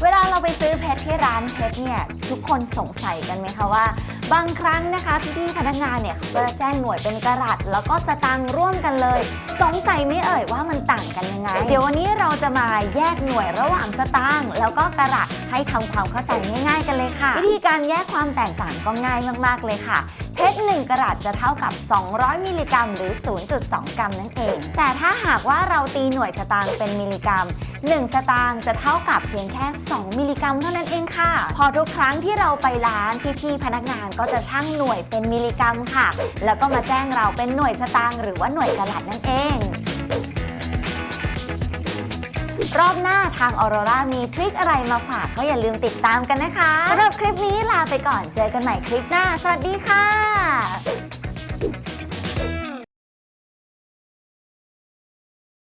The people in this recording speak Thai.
เพชรที่ร้านเพชรเนี่ยทุกคนสงสัยกันไหมคะว่า บางครั้งนะคะพี่ๆพนักงานเนี่ยเขาก็จะแจ้งหน่วยเป็นกะรัตแล้วก็สตางค์ร่วมกันเลย สงสัยไหม่เอ่ยว่ามันต่างกันยังไง เดี๋ยววันนี้เราจะมาแยกหน่วยระหว่างสตางค์แล้วก็กะรัตให้ทำความเข้าใจง่าย ๆ กันเลยค่ะ วิธีการแยกความแตกต่างก็ง่ายมากๆเลยค่ะ เพชร1กะรัตจะเท่ากับ 200 มิลลิกรัมหรือ 0.2 กรัมนั่นเอง แต่ถ้าหากว่าเราตีหน่วยสตางค์เป็นมิลลิกรัม 1 สตางค์จะเท่ากับเพียงแค่ 2 มิลลิกรัมเท่านั้นเองค่ะ พอทุกครั้งที่เราไปร้านพี่ๆพนักงานก็จะชั่งหน่วยเป็นมิลลิกรัมค่ะ แล้วก็มาแจ้งเราเป็นหน่วยสตางค์หรือว่าหน่วยกะรัตนั่นเอง รอบหน้าทางออโรรามีทริคอะไรมาฝากก็อย่าลืมติดตามกันนะคะสำหรับคลิปนี้ลาไปก่อนเจอกันใหม่คลิปหน้า สวัสดีค่ะ